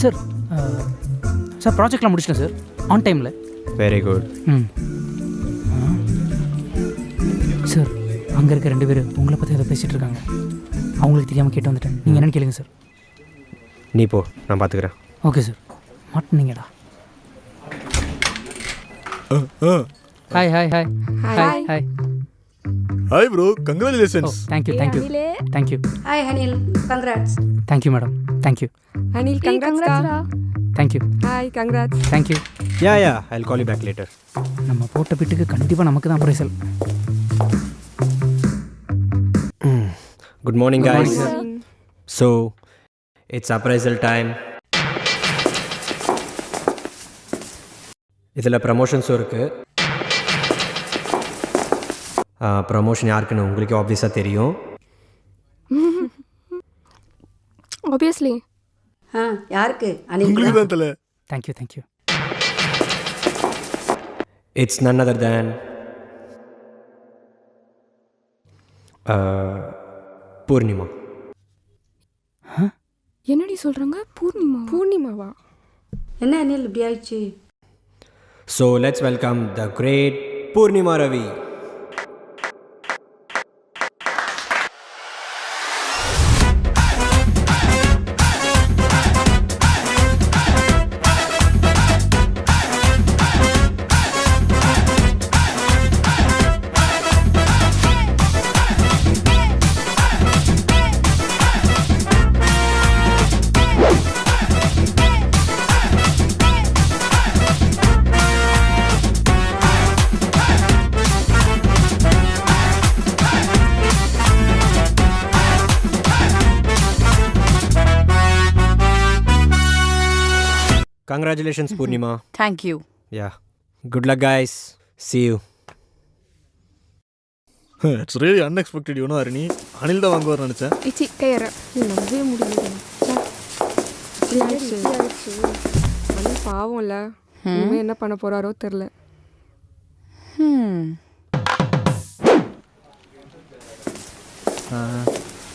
Sir sir ப்ராஜெக்ட்லாம் முடிச்சிட்டேன் sir. On டைமில் வெரி குட் ம். சார் அங்கே இருக்க ரெண்டு பேர் உங்களை பற்றி ஏதோ பேசிகிட்டு இருக்காங்க. அவங்களுக்கு தெரியாமல் கேட்டு வந்துட்டேன். நீங்கள் என்னன்னு கேளுங்க சார். நீ போ நான் பார்த்துக்கிறேன் okay sir. மாட்டினீங்கடா hi hi hi hi hi hi bro congratulations thank you thank you thank you hi Anil congrats thank you madam thank you Anil கங்க்ராட்ஸ்டா thank you hi congrats thank you yeah yeah I call you back later நம்ம போட்ட பிட்டுக்கு கண்டிப்பாக நமக்கு தான் ப்ரைசல் good morning guys. So it's appraisal time இதில் ப்ரமோஷன்ஸும் இருக்குது promotion யாருக்குன்னு உங்களுக்கே ஆப்வியஸாக தெரியும். ஆப்வியஸ்லி ஆ யாருக்கு? அனில் உங்களுக்கு தான் தலை. Thank you thank you it's none other than Purnima. என்னடி சொல்றாங்க? பூர்ணிமா பூர்ணிமாவா? என்ன அனில் இப்படி ஆயிடுச்சு? So let's welcome the great Purnima Ravi. Congratulations Purnima Thank you. Yeah good luck guys. See you. It's really unexpected you know Aruni Anil தான் வாங்குவார்னு நினச்சேன். இச்சி கையற நம்பவே முடியல. அனில் பாவம்ல. இனிமே என்ன பண்ண போறாரோ தெரில. Hmm.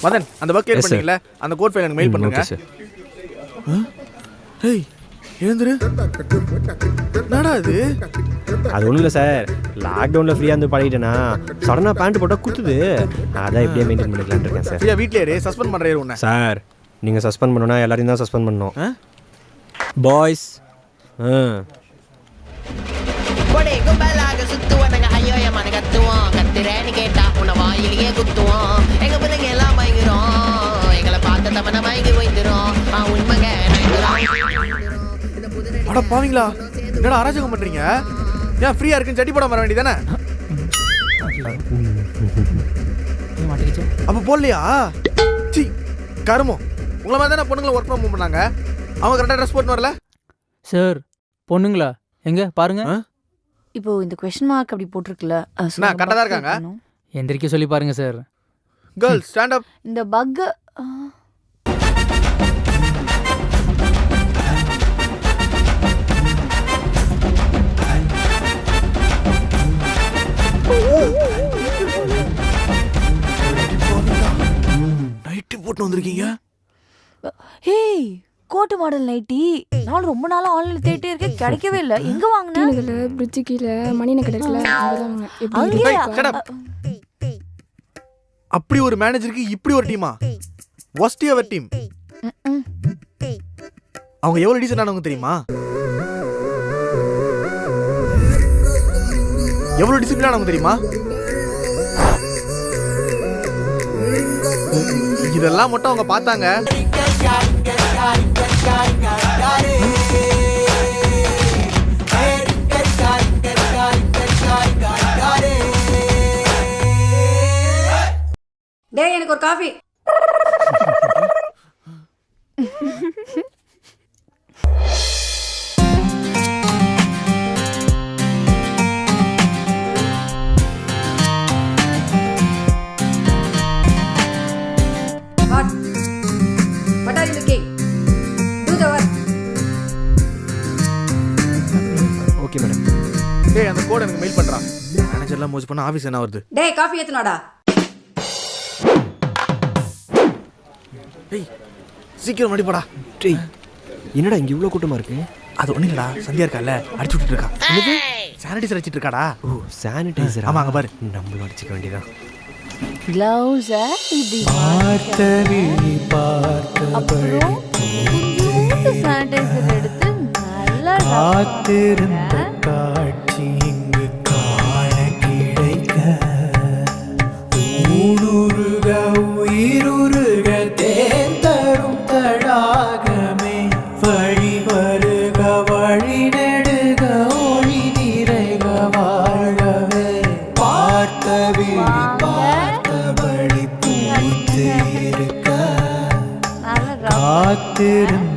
மதன் அந்த sir. பண்ணீங்களா அந்த கோட் ஃபைல் எனக்கு மெயில் பண்ணுங்க. ஹேய் எழுந்துரு. என்னடா இது? அது ஒன்றும் இல்லை சார். லாக்டவுனில் ஃப்ரீயாக இருந்து பழகிட்டேனா சடனாக பேண்ட் போட்டால் குத்துது. அதான் இப்படியே மெயின்டைன் இருக்கேன் சார். ஃப்ரீயா வீட்லயே இரு. சஸ்பெண்ட் பண்றே உன்னை. சார் நீங்கள் சஸ்பெண்ட் பண்ணணும்னா எல்லாரையும் தான் சஸ்பெண்ட் பண்ணணும். ஆ? பாய்ஸ் ஆ. கும்பலாக சுத்துவனங்க ஐயோ கத்துவோம். கத்துறேன்னு கேட்டா அட பாவீங்களா? என்னடா அராஜகம் பண்றீங்க? ஏன் ஃப்ரீயா இருக்குன்னு சட்டி போட வர வேண்டியதானே அப்ப போடலையா? சி கருமம். உங்களை மாதிரி தானே பொண்ணுங்களை ஒர்க் ஃப்ரம் பண்ணாங்க. அவங்க கரெக்டாக ட்ரெஸ் போட்டு வரல? சார் பொண்ணுங்களா? எங்க? பாருங்க? இப்போ இந்த கொஸ்டின் மார்க் அப்படி போட்டிருக்குல்ல correct ஆ bug இருக்காங்க? எந்திரிக்க சொல்லி பாருங்க சார் கேர்ள்ஸ் ஸ்டாண்ட் அப் இந்த பக் போட்டு வந்திருக்கீங்க? Hey coat model nightie. நான் ரொம்ப நாளா ஆன்லைன்ல தேடிட்டே இருக்கேன். கிடைக்கவே இல்லை. எங்க வாங்கினேன் இதுல பிரிட்ஜு கீழே மணின கிடைக்கல அங்கதான். அப்படி ஒரு மேனேஜருக்கு இப்படி ஒரு டீமா ஒஸ்ட் எவர் டீம். அவங்க எவ்வளவு டீசென்ட் ஆனவங்க தெரியுமா? எவ்வளவு டிசிப்ளின் ஆனவங்க தெரியுமா? இதெல்லாம் மட்டும் அவங்க பார்த்தாங்க. டேய் எனக்கு ஒரு காஃபி. ஓகே மேடம் டேய் அந்த கோட் எனக்கு மெயில் பண்றான் மேனேஜர்லாம் மூவ் பண்ண ஆஃபீஸ் என்ன வருது டேய் காஃபி ஏத்துனாடா. டேய் சீக்கிரம் அடிப்படா டேய் என்னடா இங்கே இவ்வளோ கூட்டமாக இருக்கு? அது ஒன்றும் இல்லடா. சந்தியா இருக்கால அடிச்சு விட்டுட்டு இருக்கா. என்னது? சானிடைசர் அடிச்சிட்டு இருக்காடா? ஓ சானிடைசர் ஆமா, அங்க பாரு. நம்மளும் அடிச்சுக்க வேண்டியதான் கிளவுஸ கொஞ்சோண்டு சானிடைசர் எடுத்து காத்திருந்த காட்சி இங்கு காண கிடைக்க. ஊடுருக உயிருருக தேன் தரும் தடாகமே. வழி வருக வழி நெடுக ஒளி நிறைக வாழவே. பார்த்த விழி பார்த்தபடி பூத்து இருக்க. காத்திருந்த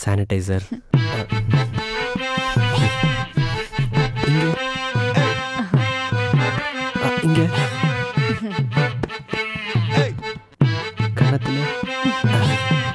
சானிடைசர் இங்க. இங்க. கன்னத்துல.